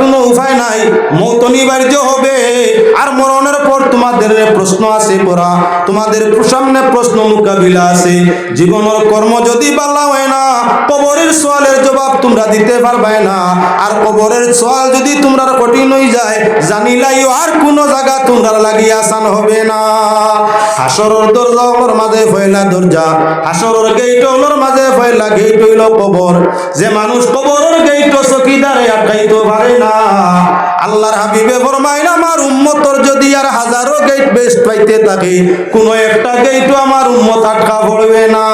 কোনো উপায় নাই? মৌত অনিবার্য জীবনের কর্ম যদি হয় না, কবরের সোয়ালের জবাব তোমরা দিতে পারবে না। আর কবরের সোয়াল যদি তোমরা কঠিন হয়ে যায় আর জায়গা তোমরা লাগি আসান হবে না। হাসরের দরজা ওর মাঝে ফয়লা দরজা। হাসরের গেট ওর মাঝে ফয়লা গেট হইল কবর। যে মানুষ কবরের গেট চকিদারে আটকাইতে পারে না। আল্লাহর হাবিবে ফরমাইন আমার উম্মতর যদি আর হাজারো গেট বেস্ট পাইতে থাকে, কোনো একটা গেটও আমার উম্মত আটকা পড়বে না।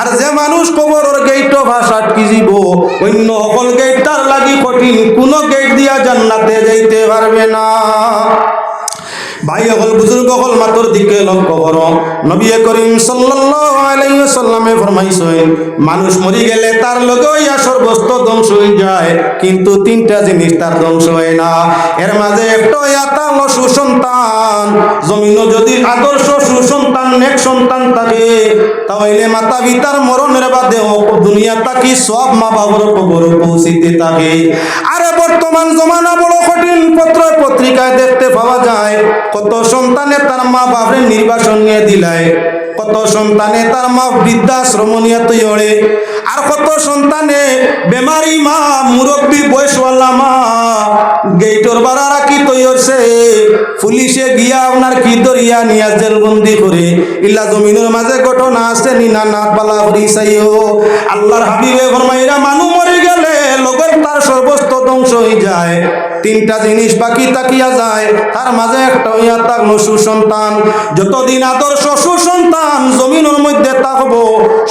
আর যে মানুষ কবরের গেটও ভাষা আটকি যাব অন্য সকল গেট তার লাগি কঠিন, কোনো গেট দিয়া জান্নাতে যাইতে পারবে না। ভাই অকল বুজুর্গ অকল মাতর দিকে লক্ষ্য করো। নবী করিম সাল্লামে ফরমাইছেন, মানুষ মরি গেলে তার লগে ইয়া সর্বস্ত ধ্বংস হয়ে যায়, কিন্তু তিনটা জিনিস তার ধ্বংস হয় না। এর মাঝে একটা ইয়াতা সুসন্তান। জমিনও যদি আদর্শ সুসন্তান, নেক সন্তান থাকে, তাহলে মাতা পিতার মরণের বাদে দুনিয়া তাকি সব মা বাবার কবর পৌঁছিতে থাকে। আরে বর্তমান জমানা বড় কঠিন পত্র পত্রিকায় দেখতে পাওয়া যায় কত সন্তানে তার মা বাপরে নির্বাসন নিয়ে দিলায়, কত সন্তানে তার মা বৃদ্ধাশ্রম নিয়ে তৈরে আর কত সন্তানে বেমারি মা, মুরব্বী বয়সওয়ালা মা, গেইটর বাড়া রাখি তৈরছে পুলিশে গিয়া আপনার কি দরিয়া নিয়া জেলবন্দি করে, ইল্লা জমিনের মাঝে ঘটনা আছে নিনা নাথ বালা হরি সাইও আল্লাহর হাবিবে ফরমাইরা, মানু মরে গেলে লগের তার সর্বস্ত ধ্বংস হয়ে যায়। তিনটা জিনিস বাকি তাকিয়া যায়। তার মাঝে একটা হইয়া থাকল সুসন্তান যতদিন আদর্শ সুসন্তান জমিনের মধ্যে থাকব,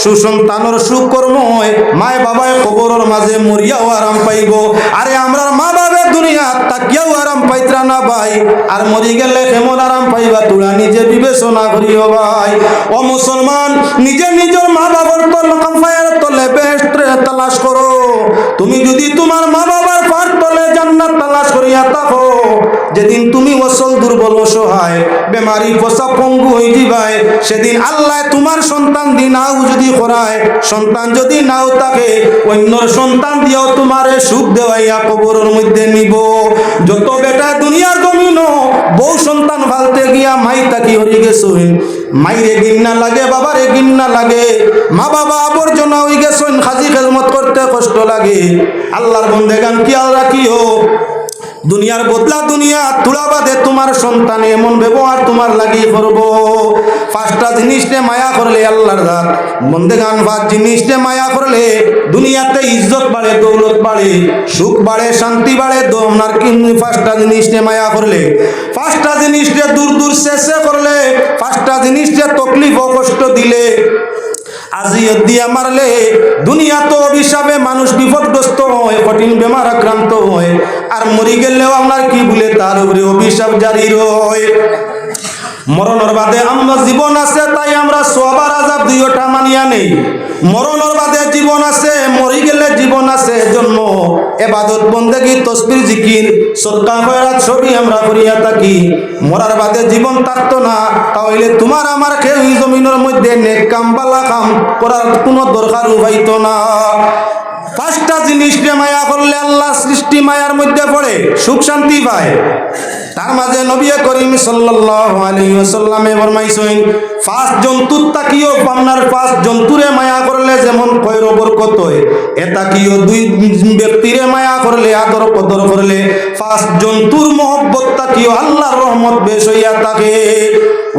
সুসন্তানের সুকর্ময় মায় বাবায় কবরের মাঝে মরিয়াও আরাম পাইব। আরে আমরা মা বাবে দুনিয়া তাকিয়াও আরাম পাইত্রা না ভাই। আর মরি গেলে কেমন আরাম পাইবা তোরা? নিজে বিবেচনা করিও ভাই। ও মুসলমান, নিজে নিজের মা বাবার তল কাম্পায়ের তলে বেস্ট তালাশ করো। তুমি যদি তোমার মা বাবার পার তলে জান্নাত তালাশ করিয়া থাকো যেদিন তুমি অসল দুর্বল অসহায়, বেমারি ফসা পঙ্গু হয়ে যাবাই সেদিন আল্লাহ তোমার সন্তান দি নাও যদি করায়, সন্তান যদি নাও থাকে অন্যর সন্তান দিয়েও তোমারে সুখ দেওয়াইয়া কবরের মধ্যে নিব। যত বেটা দুনিয়ার জমিন বউ সন্তান ফালতে গিয়া মাই তাকি হরি গেছইন মাইরে গিন্না লাগে, বাবারে গিন্না লাগে মা বাবা আবর্জনা হয়ে গেছেন, খাজি খেজমত করতে কষ্ট লাগে। আল্লাহর বন্দেগান কি আর রাখিও। দুনিয়ার বদলা দুনিয়া তুলা বাদে তোমার সন্তান, এমন ব্যবহার তোমার লাগি করব। পাঁচটা জিনিসে মায়া করলে আল্লাহর দাঁত বন্দেগান পাঁচ জিনিসে মায়া করলে দুনিয়াতে ইজ্জত বাড়ে, দৌলত বাড়ে, সুখ বাড়ে, শান্তি বাড়ে আপনার কিন্তু পাঁচটা জিনিসে মায়া করলে। পাঁচটা জিনিসে দূর দূর শেষে করলে, পাঁচটা জিনিসে তকলিফ ও কষ্ট দিলে। আজিয়ত দিয়া মারলে দুনিয়া তো অভিশাপে মানুষ বিপদগ্রস্ত হয়, কঠিন বেমার আক্রান্ত হয়। আর মরি গেলেও আপনার কি বলে তার উপরে অভিশাপ জারি রয় মরণের বাদে আমরা জীবন আছে, তাই আমরা সবার আজাব দুই দুইটা মানিয়া নেই। মরণের বাদে জীবন আছে, মরি গেলে জীবন আছে জন্ম এবাদত, বন্দেগি, তসবির, জিকির সরকার খয়রাত সবই আমরা করিয়া থাকি। মরার বাদে জীবন থাকতো না, তাহলে তোমার আমার কেউ জমিনের মধ্যে নেক কাম, বালা কাম করার কোনো দরকার হইতো না। পাঁচটা জিনিস মায়া করলে আল্লাহ সৃষ্টি মায়ার মধ্যে পড়ে, সুখ শান্তি পায়। তার মাঝে নবী করিম সাল্লাল্লাহু আলাইহি ওয়াসাল্লামে ফরমাইছেন, পাঁচ জন্তুর তাকিও আপনার পাঁচ জন্তুরে মায়া করলে যেমন কয়র বরকত হয় এটা কিও দুই ব্যক্তিরে মায়া করলে আদর কদর করলে, পাঁচ জন্তুর মহব্বত তাকিও আল্লাহর রহমত বেশ হইয়া থাকে।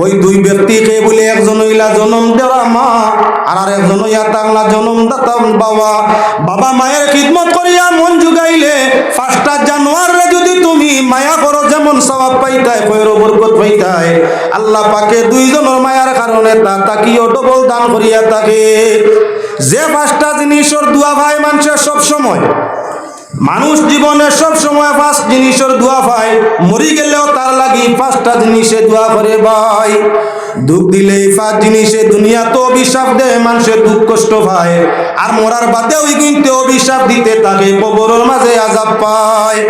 ওই দুই ব্যক্তিকে বলে, একজন হইলা জনম দেওয়া মা, আর একজন হইয়া তাংলা জনম দাতা বাবা। বাবা মায়ের খিদমত করিয়া মন জুগাইলে, পাঁচটা জানোয়ারে যদি মায়া করো, যেমন সবাব পাইতায় কয়ের বরকত পাইতায়। আল্লাহ পাকে দুইজনের মায়ার কারণে তা তাকিও ডবল দান করিয়া থাকে। যে পাঁচটা জিনিসের দুয়া ভাই মানুষের সব সময় মানুষ জীবনে সব সময় পাঁচ জিনিসের দোয়া পায়। মরি গেলেও তার লাগি পাঁচটা জিনিসে দোয়া করে ভাই। দুঃখ দিলে পাঁচ জিনিসে দুনিয়া তো অভিশাপ দেয়, মানুষের দুঃখ কষ্ট পায়। আর মরার বাদেও কিন্তু অভিশাপ দিতে তাকে কবরের মাঝে আজাব পায়।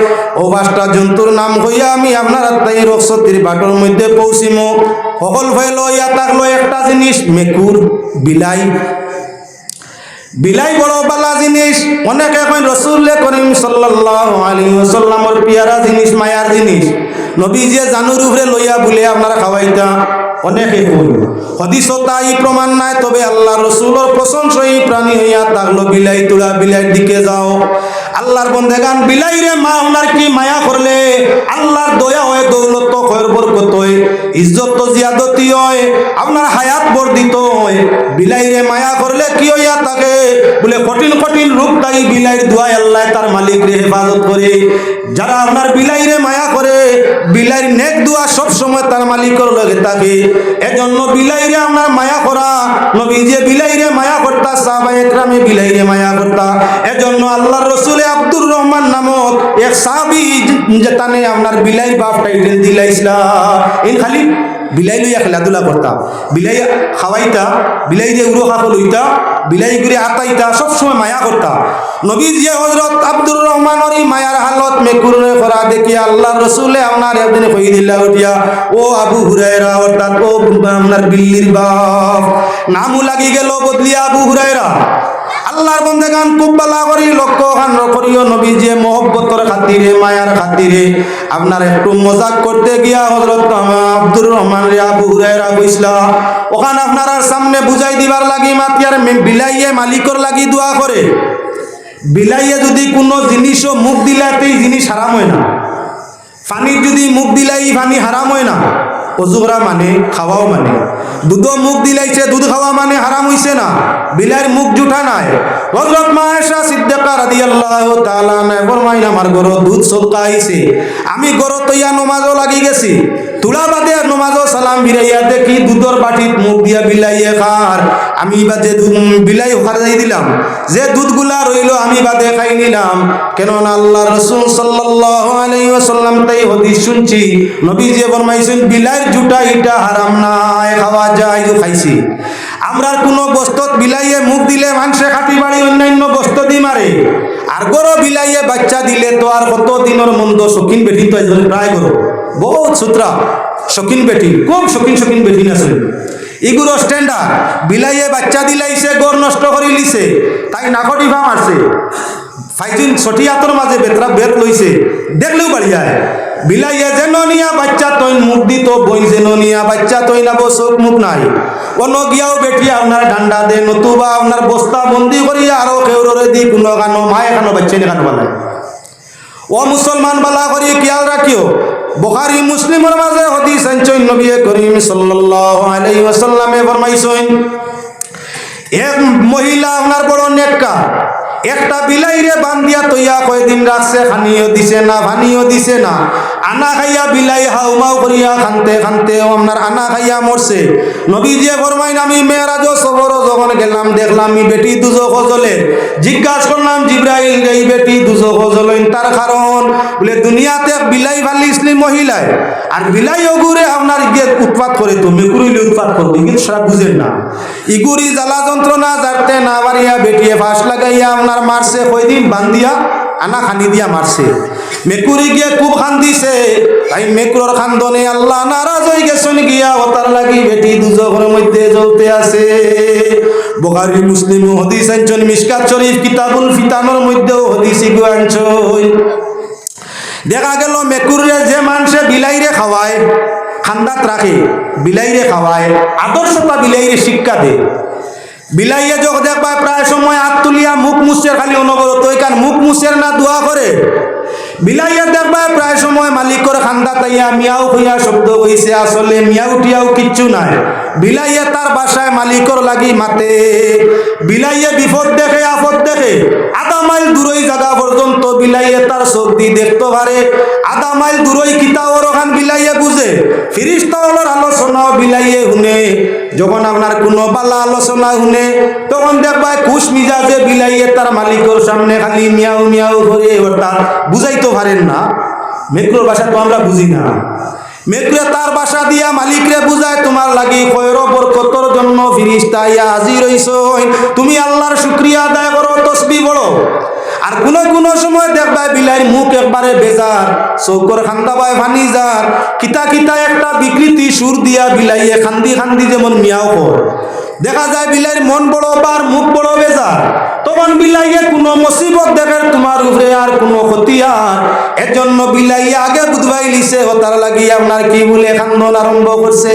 ও পাঁচটা জন্তুর নাম হইয়া আমি আপনার তাই রক্ষতির বাটর মধ্যে পৌঁছিমো। সকল হইল ইয়া থাকল একটা জিনিস, মেকুর, বিলাই বিলাই বড় বালা জিনিস, অনেকে কয় রসুল্লে করিম ওয়াসাল্লামর পিয়ারা জিনিস, মায়ার জিনিস। নবী যে জানুর উপরে লইয়া বলে আপনারা খাওয়াইতা, অনেকে কই হদিস তাই প্রমাণ নাই, তবে আল্লাহ রসুলর প্রশংসই প্রাণী হইয়া তাগলো বিলাই তুলা বিলাইয়ের দিকে যাও। আল্লাহর বন্দেগান, বিলাই রে মা আপনার কি মায়া করলে? আল্লাহর দয়া হয়, দৌলত হয় বরকত হয় ইজ্জত তো জিয়াদতি হয়, আপনার হায়াত বর্ধিত হয়। বিলাই রে মায়া করলে কি হইয়া থাকে? বলে কঠিন কঠিন রূপ তাই বিলাইয়ের দোয়ায় আল্লাহ তার মালিক রে হেফাজত করে। যারা আপনার বিলাই রে মায়া করে বিলাইয়ের নেক দোয়া সব সময় তার মালিকের লগে থাকে। এজন্য বিলাইরে আপনার মায়া করা নবী যে বিলাইরে মায়া করতা, সাহাবা একরামে বিলাইরে মায়া করতা। এজন্য আল্লাহর রসুলে আব্দুর রহমান নামক এক সাহাবি যে তানে আপনার বিলাই বাপ টাইটেল দিলাইছিলা। ইন খালি বিলাই লইয়া খেলাধুলা করতা বিলাই খাওয়াইতা বিলাই যে উড়ো খাকো লইতা বিলাই করে আতাইতা সবসময় মায়া করতা নবী যে হজরত আব্দুর রহমানের মায়ার হালত মেকুরে করা দেখি আল্লাহ রসুলে আপনার একদিন কই দিলা উঠিয়া ও আবু হুরায়রা অর্থাৎ ও আপনার বিল্লির বাপ নামও লাগি গেল বদলিয়া আবু হুরায়রা আল্লাহর বন্দেগান খুব বালা করি, লক্ষ্য খান করিও নবী যে মহব্বতর খাতিরে, মায়ার খাতিরে। আপনার একটু মজাক করতে গিয়া হজরত আব্দুর রহমান রে আবু হুরায়রা কইসলা, ওখানে আপনার সামনে বুঝাই দিবার লাগি মাতিয়ার বিলাইয়ে মালিকর লাগি দোয়া করে। বিলাইয়ে যদি কোনো জিনিসও মুখ দিলাতেই জিনিস হারাম হয় না। পানির যদি মুখ দিলাই পানি হারাম হয় না। অজু করা মানে খাওয়াও মানে। দুধও মুখ দিলাইছে, দুধ খাওয়া মানে হারাম হইছে না। বিলাইর মুখ জুঠা নাই। হযরত মায়েশা সিদ্দিকা রাদিয়াল্লাহু তাআলা নাই ফরমাইন, আমার গরো দুধ সদকা আইছে। আমি গরো তৈয়া নমাজও লাগি গেছি। তুলা বাদে নমাজও সালাম ফিরাইয়া দেখি দুধর বাটিত মুখ দিয়া বিলাইয়ে খার। আমি বাদে বিলাই খারাই দিলাম। যে দুধগুলা রইল আমি বাদে খাই নিলাম। কেননা আল্লাহ রসুল আলাইহি তাই হদিস শুনছি নবী যে ফরমাইছেন, বিলাইয়ের জুটা ইটা হারাম নাই খাওয়া যায় খাইছি। আমরা কোনো বস্তত বিলাইয়ে মুখ দিলে মানুষে খাটি বাড়ি, অন্যান্য বস্তু দি মারে। আর গরো বিলাইয়ে বাচ্চা দিলে তো আর কত দিনের মন্দ শৌখিন বেটি তো প্রায় করো বহুত সুতরা, শৌখিন বেটি, খুব শৌখিন শৌখিন বেটি আছে। এগুলো স্ট্যান্ডার্ড বিলাইয়ে বাচ্চা দিলাইছে, গড় নষ্ট করে লিছে। তাই নাকটি ভাম আছে। ফাইজিন ছটিয়াতর মাঝে বেতরা বেত লইছে দেখলেও বাড়ি যায়। বিলাইয়ে যেন নিয়া বাচ্চা তৈ মুখ দিত বই যেন নিয়া বাচ্চা তৈ নাবো চোখ মুখ নাই। অন্য গিয়াও বেটি আপনার ডান্ডা দে, নতুবা আপনার বস্তা বন্দি করিয়া আরও কেউরে দি কোনো কানো মায়ে কানো বাচ্চা নি কানো বানায় ও মুসলমান বালা করি খেয়াল রাখিও বুখারী মুসলিমের মাঝে হদিস আনছেন নবী করিম সাল্লাল্লাহু আলাইহি ওয়াসাল্লামে ফরমাইছেন, এক মহিলা আপনার বড় নেককা একটা বিলাইরে বান্ধিয়া তৈয়া কয়দিন রাখছে খানিও দিছে না, ভানিও দিছে না। আনা খাইয়া বিলাই হাউমাউ করিয়া খানতে খানতে আপনার আনা খাইয়া মরছে। নবী যে ফরমাইন, আমি মেয়েরাজ সবর যখন গেলাম, দেখলাম এই বেটি দুজো খজলে জিজ্ঞাস করলাম, জিব্রাইল, এই বেটি দুজো খজলেন তার কারণ? বলে, দুনিয়াতে বিলাই ফালিসলি মহিলায় আর বিলাই অগুরে আপনার গিয়ে উৎপাত করে তো মেকুরিলে উৎপাত করবে। কিন্তু সেটা বুঝেন না। ইগুরি জ্বালা যন্ত্রণা যাতে না বাড়িয়া বেটিয়ে ফাঁস লাগাইয়া আপনার মারছে কয়দিন? বান্ধিয়া, আনা খানি দিয়া মারছে। মেকুরি গিয়ে খুব খান্দিছে তাই মেকুরর খান্দনে আল্লাহ নারাজ হয়ে গেছেন গিয়া ওতার লাগি বেটি দুজনের মধ্যে জ্বলতে আছে। বোখারি, মুসলিম হদিস আনছেন মিসকাত শরীফ কিতাবুল ফিতানোর মধ্যেও হদিস ইগু আনছেন দেখা গেল মেকুরে যে মানুষে বিলাইরে খাওয়ায়, খান্দাত রাখে, বিলাইরে খাওয়ায়, আদর্শতা বিলাইরে শিক্ষা দে বিলাইয়ে যখন দেখবা প্রায় সময় হাত তুলিয়া মুখ মুছের খালি অনবরত ওইখান মুখ মুছের না দোয়া করে। বিলাইয়া দেখবা প্রায় সময় মালিকর খান্দা তাইয়া মিয়াও হইয়া শব্দ হইছে আসলে মিয়াউ টিয়াও কিচ্ছু নাই। বিলাইয়ে তার বাসায় মালিকর লাগি মাতে। বিলাইয়ে বিপদ দেখে, আপদ দেখে। আধা মাইল দূরই জায়গা পর্যন্ত বিলাইয়ে তার চোখ দেখতে পারে আধা মাইল দূরই কিতাবর ওখান বিলাইয়ে বুঝে ফিরিস্তাওয়ালার আলোচনাও বিলাইয়ে শুনে। যখন আপনার কোনো বালা আলোচনা শুনে, তখন দেখবা খুশ মিজাজে বিলাইয়ে তার মালিকর সামনে খালি মিয়াও মিয়াও করে অর্থাৎ বুঝাইতে পারেন না? মেট্রোর ভাষা তো আমরা বুঝি না। মেঘরে তার বাসা দিয়া মালিকরে বুঝায়, তোমার লাগি খয়র বরকতর জন্য ফিরিস্তা ইয়া হাজির হইছ। তুমি আল্লাহর শুক্রিয়া আদায় করো, তসবি বড় আর কোন কোন সময় দেখবাই বিলাইর মুখ একবারে বেজার, চৌকর খান্দাবায় ভানি যার। কিতা কিতা একটা বিকৃতি সুর দিয়া বিলাইয়ে খান্দি খান্দি যেমন মিয়াও কর। দেখা যায় বিলাইয়ের মন বড় বার মুখ বড় বেজা তখন বিলাইয়ে কোনো মুসিবত দেখে তোমার উপরে আর কোনো ক্ষতি আর এর জন্য বিলাইয়ে আগে বুধবাই লিছে, ও তার লাগিয়ে আপনার কি বলে খান্দন আরম্ভ করছে।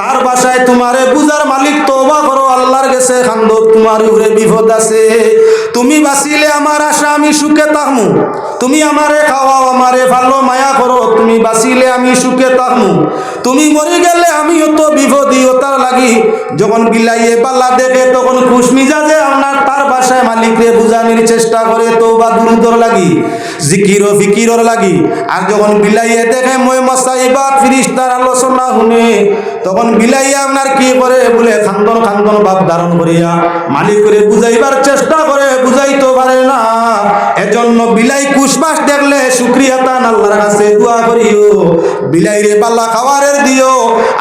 তার বাসায় তোমারে বুঝার মালিক তোবা করো, আল্লাহর গেছে খান্দ তোমার উপরে বিপদ আছে। তুমি বাঁচিলে আমার আশা, আমি সুখে থাকমু। তুমি আমারে খাওয়াও, আমারে ভালো, মায়া করো, তুমি বাঁচিলে আমি সুখে থাকমু। তুমি মরে গেলে আমিও তো বিপদী তার লাগি। যখন বিলাইয়ে পাল্লা দেখে তখন খুশ মিজাজে আপনার তার বাসায় মালিকরে বুঝানির চেষ্টা করে তো বা দুরুদর লাগি, জিকির ও ফিকিরর লাগি। আর যখন বিলাইয়ে দেখে মই মশাই বা ফিরিস্তার আলোচনা শুনে, তখন বিলাইয়ে আপনার কি করে বলে খান্দন খান্দন বাপ ধারণ করিয়া মালিক করে বুঝাইবার চেষ্টা করে, বুঝাইতে পারে না। এজন্য বিলাই কুশমাস দেখলে শুক্রিয়া তান আল্লাহর কাছে দোয়া করিও। বিলাইরে পাল্লা খাবারের দিও।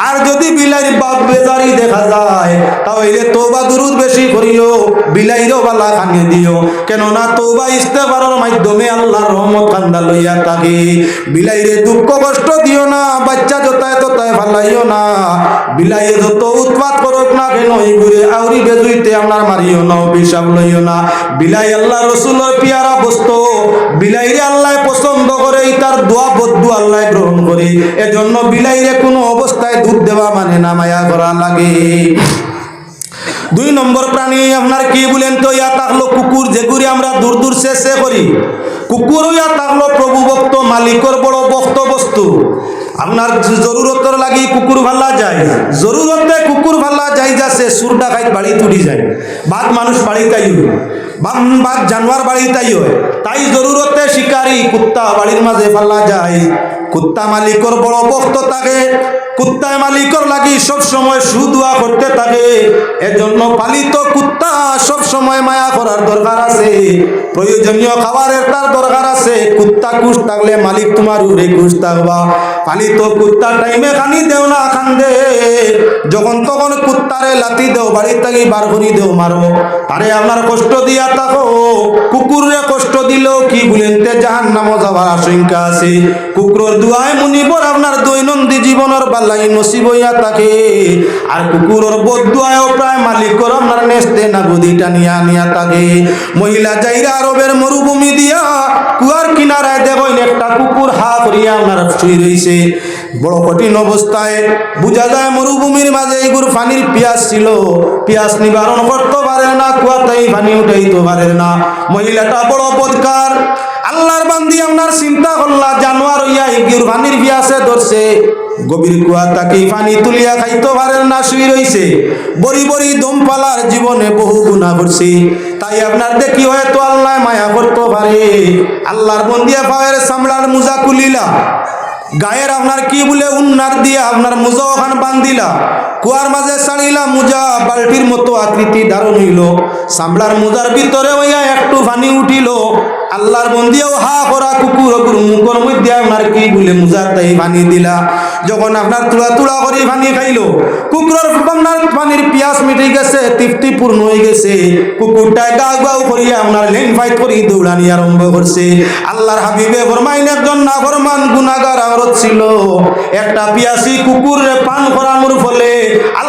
আর যদি বিলাইর বাপ বেজারি দেখা যায়, তাহলে তোবা দুরুদ বেশি করিও বিলাইরও বালা খানিয়ে দিও। কেননা তোবা ইস্তেফারের মাধ্যমে আল্লাহর রহমত কান্দা লইয়া থাকে। বিলাইরে দুঃখ কষ্ট দিও না, বাচ্চা যতায় ততায় ফালাইও না। বিলাইয়ে যত উৎপাত করুক না কেন ঘুরে আউরি বেজুইতে আপনার মারিও না, অভিশাপ লইও না। বিলাই আল্লাহ রসুলের পিয়ারা বস্তু, বিলাইরে আল্লাহ পছন্দ করে তার দোয়া বদ্ধ আল্লাহ গ্রহণ করে। এজন্য বিলাইরে কোনো অবস্থায় দুধ দেওয়া মানে না মায়া করা লাগে। দুই নম্বর প্রাণী, আপনার কি বলেন তো, ইয়া থাকল কুকুর যেগুলি আমরা দূর দূর শেষে করি। কুকুর ইয়া থাকল প্রভু ভক্ত, মালিকর বড় ভক্ত বস্তু। আপনার জরুরতর লাগি কুকুর ভাল্লা যায়। জরুরতে কুকুর ভাল্লা যাই যাচ্ছে সুর ডাকাই বাড়ি তুলি যায়। বাদ মানুষ বাড়ি তাই বাঘ বাঘ জানোয়ার বাড়ি তাই হয়। তাই জরুরতে শিকারি কুত্তা বাড়ির মাঝে ফাল্লা যায়। কুত্তা মালিকর বড় ভক্ত থাকে কুত্তায় মালিকর লাগি সব সময় সুদুয়া করতে থাকে। এজন্য পালিত কুত্তা সব সময় মায়া করার দরকার আছে। প্রয়োজনীয় খাবারের তার দরকার আছে। কুত্তা কুশ থাকলে মালিক তোমার উড়ে কুশ থাকবা। পালিত কুত্তা টাইমে খানি দেও না খান দে যখন তখন কুত্তারে লাতি দেও বাড়ি থাকি বার করি দেও মারো। আরে আমার কষ্ট দিয়া থাকো কুকুরে কষ্ট দিলেও কি বলেন তে জাহান নামও যাবার আশঙ্কা আছে। কুকুরের দুয়ায় মুনিবর আপনার দৈনন্দিন জীবনের বালাই নসিব হইয়া থাকে। আর কুকুরের বদুয়ায়ও প্রায় মালিকর আপনার নেস্তে না গদিটা নিয়া নিয়া থাকে। মহিলা যাইরা আরবের মরুভূমি দিয়া কুয়ার কিনারায় দেখেন, একটা কুকুর হা করিয়া আপনার শুই রইছে। বড় কঠিন অবস্থায় বুঝা যায় মরুভূমির মাঝে এগুর পানির পিয়াস ছিল। পিয়াস নিবারণ করতে পারে না, কুয়াতেই পানি উঠাইতে পারে না। মহিলাটা বড় বদকার আল্লাহর বান্দি আপনার চিন্তা করলা, জানোয়ার হইয়া ইগির পানির পিয়াসে ধরছে। গভীর কুয়া তাকে পানি তুলিয়া খাইতে পারেন না, শুই রইছে। বড়ি বড়ি দম পালার জীবনে বহু গুণা করছে। তাই আপনার দেখি হয়তো আল্লাহ মায়া করতে পারে। আল্লাহর বন্দিয়া পায়ের সামলার মুজা কুলিলা গায়ের আপনার কি বলে উন্নার দিয়ে আপনার মুজা ওখান বান্ধিলা? কুয়ার মাঝে ছাড়িলা মুজা বাল্টির মতো আকৃতি ধারণ হইল। সামলার মুজার ভিতরে হইয়া একটু পানি উঠিল। আল্লাহর বন্দিয়াও হা করা কুকুর কুকুর মুখর মধ্যে আপনার কি বলে মুজার তাই পানি দিলা। যখন আপনার তুলা তুলা করে পানি খাইলো, কুকুরের আপনার পানির পিয়াস মিটে গেছে, তৃপ্তি পূর্ণ হয়ে গেছে। কুকুরটায় গা গাও করিয়া আপনার লেন ফাইট করি দৌড়ানি আরম্ভ করছে। আল্লাহর হাবিবে ফরমাইন, একজন না ফরমান গুনাগার আমরত ছিল। একটা পিয়াসি কুকুরে পান করানোর ফলে আল্লাহ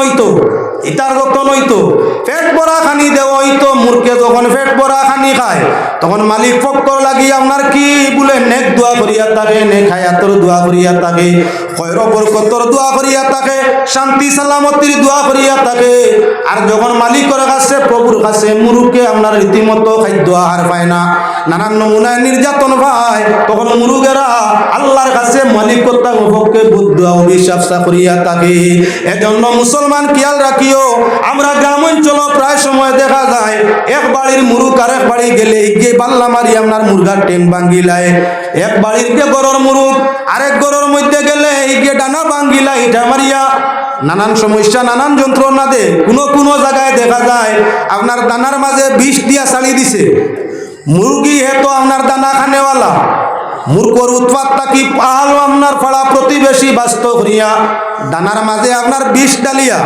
হইতো ইতার গত নইতো। পেট ভরা খানি দেওয়া মূর্খে যখন পেট ভরা খানি খায়, তখন মালিক ফক্কর লাগি আপনার কি বলে, নেক দোয়া করিয়া থাকে নেক হায়াতর দোয়া করিয়া থাকে কয়র বরকতর দোয়া করিয়া থাকে শান্তি সালামতির দোয়া করিয়া থাকে আর যখন মালিকের কাছে, প্রভুর কাছে মুরুকে আপনার রীতিমতো খাদ্য আহার পায় না। নানান নমুনায় নির্যাতন পায়। তখন মুরুগেরা আল্লাহর কাছে মালিক কর্তা পক্ষে বুদ্ধ অভিশাপ করিয়া থাকে এজন্য মুসলমান খেয়াল রাখিও, আমরা গ্রাম অঞ্চল প্রায় সময় দেখা যায়, এক বাড়ির মুরুক আর এক বাড়ি গেলে গিয়ে পাল্লা মারি আপনার মুরগার টেন ভাঙ্গিলায় এক বাড়ির গরর মুরুক আরেক গরুর মধ্যে গেলে গিয়ে ডানা ভাঙ্গিলা, ইটা মারিয়া নানান সমস্যা, নানান যন্ত্রণা দে। কোনো কোনো জায়গায় দেখা যায়, আপনার দানার মাঝে বিষ দিয়া চালি দিছে। মুরগি হে তো আপনার দানা খানেওয়ালা। মূর্খর উৎপাত তাকি পাহাল আপনার ফাড়া প্রতিবেশী বাস্তব হইয়া দানার মাঝে আপনার বিষ ডালিয়া।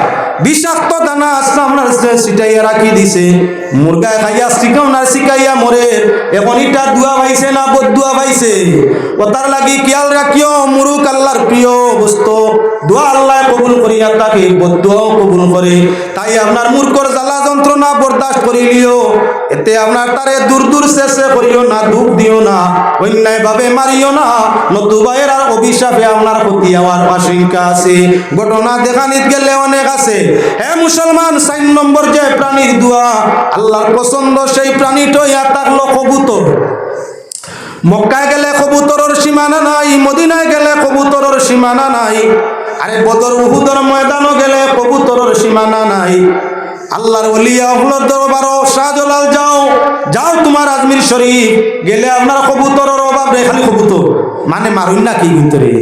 বিষাক্ত দানা আপনার ছিটাইয়া রাখি দিছে। মুরগায় খাইয়া শিখাউনার শিখাইয়া মরে। এখন ইটা দুয়া পাইছে না বদুয়া পাইছে। ও তার লাগি খেয়াল রাখিও মুরুক আল্লাহর প্রিয় বস্তু। দোয়া আল্লাহ কবুল করিয়া তাকে বদুয়াও কবুল করে। তাই আপনার মূর্খর জ্বালা যন্ত্রণা বরদাস্ত করিলিও এতে আপনার তারে দূর দূর শেষে করিও না, দুঃখ দিও না অন্যায় ভাবে মারিও না। নতুবাইয়ের আর অভিশাপে আপনার প্রতি আমার আশঙ্কা আছে। ঘটনা দেখানিত গেলে অনেক আছে। হে মুসলমান, সাইন নম্বর যে প্রাণীর দোয়া, আল্লাহর পছন্দ সেই প্রাণীটাই আর থাকল কবুতর। মক্কায় গেলে কবুতরের সীমানা নাই, মদিনায় গেলে কবুতরের সীমানা নাই, আরে বদর উহুদর ময়দানও গেলে কবুতরের সীমানা নাই। আল্লাহর ওলিয়া হলর দরবারও, শাহজালাল যাও যাও তোমার আজমির শরীফ, গেলে আপনার কবুতরের অভাব রে খালি কবুতর। মানে মারুন না কি ভিতরে?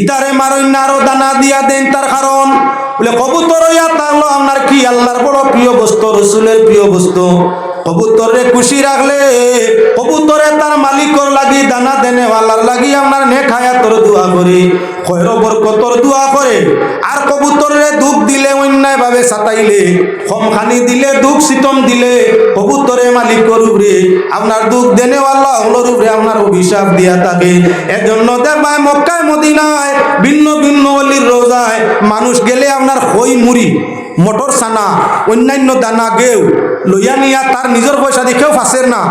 ইতারে মারই না, আরও দানা দিয়া দেন তার কারণ। বলে, কবুতর, ইয়া তাহলো আপনার কি আল্লাহর বড় প্রিয় বস্তু, রসুলের প্রিয় বস্তু? কবুতরে খুশি রাখলে, কবুতরে তার মালিকর লাগি দানা দেনে ওয়ালার লাগি আপনার নে খায়া তোর দোয়া করে খয়র বরকতর দোয়া করে। আর কবুতরে দুঃখ দিলে অন্যায় ভাবে সাতাইলে, খমখানি দিলে দুঃখ সিতম দিলে কবুতরে মালিকর উপরে। আপনার দুঃখ দেনে ওয়াল্লাহ হলোর আপনার অভিশাপ দিয়া থাকে। এজন্য দেখবায় মক্কায় মদিনায় ভিন্ন ভিন্ন অলির রোজায় মানুষ গেলে আপনার হই মুড়ি। মটর সানা অন্যান্য দানা গেও লইয়া নিয়া তার নিজের পয়সা কেউ ফাঁসের না।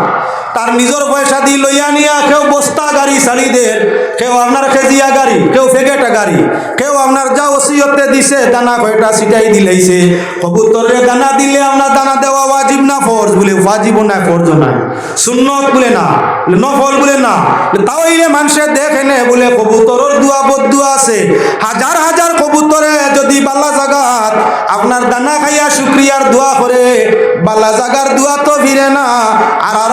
তার নিজের পয়সা দিয়ে লইয়া নিয়া কেউ বস্তা গাড়ি শাড়ি দের কেউ আপনার খেজিয়া গাড়ি, কেউ ফেগেটা গাড়ি, কেউ আপনার যা ওসিয়তে দিছে, দানা কয়টা সিটাই দিলেইছে কবুতরে দানা দিলে আপনার দানা দেওয়া ওয়াজিব না ফরজ বলে, ওয়াজিব না, ফরজ না। সুন্নত বলে না, বলে নফল বলে না। বলে তাও ইলে মানুষে দেখে নে, বলে কবুতরের দুয়া বদুয়া আছে। হাজার হাজার কবুতরে যদি বাল্লা জাগাত, আপনার দানা খাইয়া শুক্রিয়ার দোয়া করে বাল্লা জাগার দোয়া তো ফিরে না, আর আর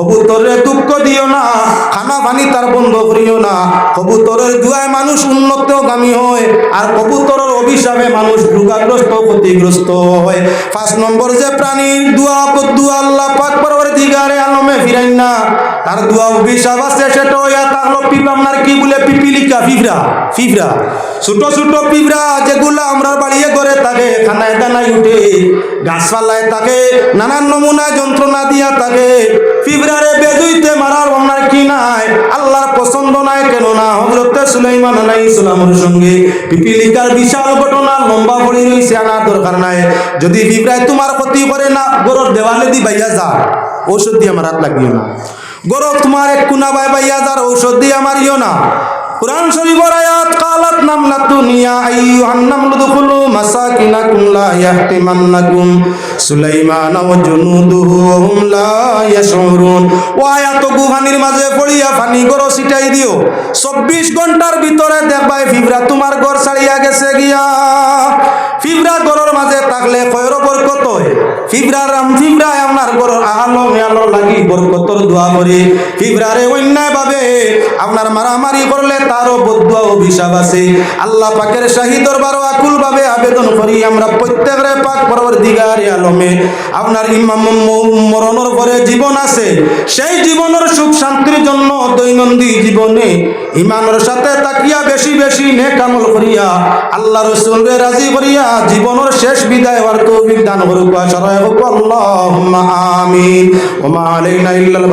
কবুতরের দুঃখ দিও না, খানা পানি তার বন্ধ করিও না। কবুতরের দুয়ায় মানুষ উন্নতগামী হয়, আর কবুতরের অভিশাপে মানুষ রোগাগ্রস্ত, ক্ষতিগ্রস্ত হয়। পাঁচ নম্বর যে প্রাণীর দুয়া দুয়া, আল্লাহ পাক পরবর দিগারে আলমে ফিরাইন না। তার দুয়া অভিশাপ আছে, সেটা হইয়া তাহলে পিপ, আপনার কি বলে পিপিলিকা, ফিফরা ফিফরা। ছোট ছোট পিঁপড়া যেগুলো আমরা বাড়িয়ে করে থাকে, খানায় দানায় উঠে, গাছপালায় থাকে, নানান নমুনা যন্ত্রণা দিয়া থাকে। পিঁপড়ারে বেদুইতে মারার ওনার কি নাই? আল্লাহর পছন্দ নাই কেন না হযরত সুলাইমান আলাইহিস সালামের সঙ্গে পিপিলিকার বিশাল ঘটনা লম্বা পড়ে রইছে, আনার দরকার নাই। যদি পিঁপড়ায় তোমার ক্ষতি করে না, গরর দেওয়ালে দি বাইয়া যা, ঔষধ দিয়ে আমার হাত লাগিও না। গরব তোমার এক কুনা বাই বাইয়া যার, ঔষধ দিয়ে মারিও না। কুরআন শরীফের আয়াত, কালাত নামলাতুন দুনিয়া, আইয়ুহান নামলু দুখুলু মাসাকিনাকুম লা ইয়াহতিমান্নাকুম। সুলাইমান ওয়া জুনুদুহু হুম লা ইয়াশউরুন। ও আয়াত গুহানির মাঝে পড়িয়া পানি গরো ছিটাই দিও। 24 ঘণ্টার ভিতরে দেখবাই ফিবরা, তোমার ঘর ছাড়িয়া গেছে গিয়া। ফিবরা ঘরের মাঝে থাকলে কয়র বরকত হয়। ফিবরা রাম, ফিবরা আপনার ঘর আহালো মেয়ালো লাগি বরকতর দোয়া করে। ফিবরারে অন্যায় ভাবে আপনার মারামারি করলে তারও বদুয়া অভিশাপ আছে। আল্লাহ পাকের শাহী দরবারও আকুল ভাবে আবেদন করি, আমরা প্রত্যেকের পাক পরবর দিগারে আলমে। আপনার ইমাম মরণের পরে জীবন আছে। সেই জীবনের সুখ শান্তির জন্য দৈনন্দিন জীবনে ইমানের সাথে তাকিয়া বেশি বেশি নেক আমল করিয়া আল্লাহ রসুলকে রাজি করিয়া জীবনের শেষ বিদায় হওয়ার তৌফিক দান করুক আমিন। আলাইনা ইল্লাল